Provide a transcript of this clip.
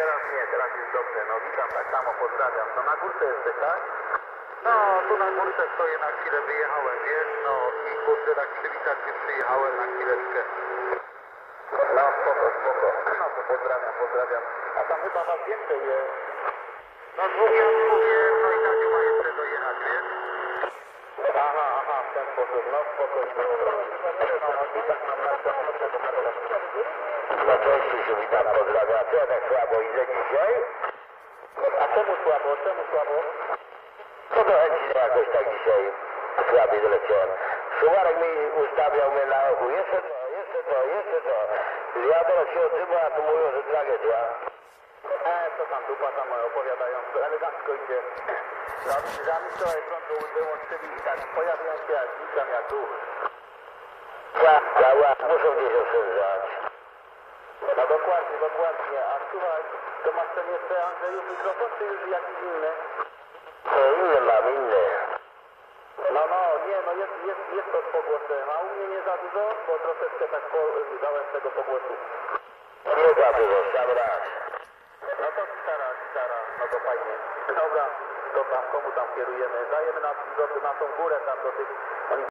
teraz nie, teraz jest dobrze. No witam, tak samo pozdrawiam. No na górce jesteś, tak? No, tu na górce stoję na chwilę, wyjechałem, wiesz, no i kurde, tak przywitać się przyjechałem na chwileczkę. No, spoko, spoko. No to pozdrawiam, pozdrawiam. A tam chyba was więcej jest. No dwóch ja mówię, no i tak chyba jeszcze dojechać, wiesz? Aha, aha, w ten sposób, no spoko. No, no i tak mam na to, no to na to. No Krzysiu, witam, pozdrawiam. Ja tak słabo idę dzisiaj? A czemu słabo, czemu słabo? Co to chęci jakoś tak dzisiaj słabiej doleciałem. Sumarek mi ustawiał mnie na oku. Jeszcze to, jeszcze to, jeszcze to. Ja teraz się odzywam, a tu mówią, że tragedia. E, co tam dupa tam opowiadają, elegancko idzie. Zami wczoraj prądu wyłączyli i tak pojawiają się jak znikam jak duch. Ła, ła, ła, muszą gdzieś oszczędzać. No dokładnie, dokładnie. A słuchaj, to masz ten jeszcze Andrzeju mikrofon, czy już jakiś inny? To inny mam, inny. No, no, nie, no jest, jest, jest to z pogłosem, a u mnie nie za dużo, bo troszeczkę tak po, dałem tego pogłosu. Nie za dużo, sam raz. No to gitara, gitara, no to fajnie. Dobra, tam komu tam kierujemy? Dajemy na, do, na tą górę tam do tych,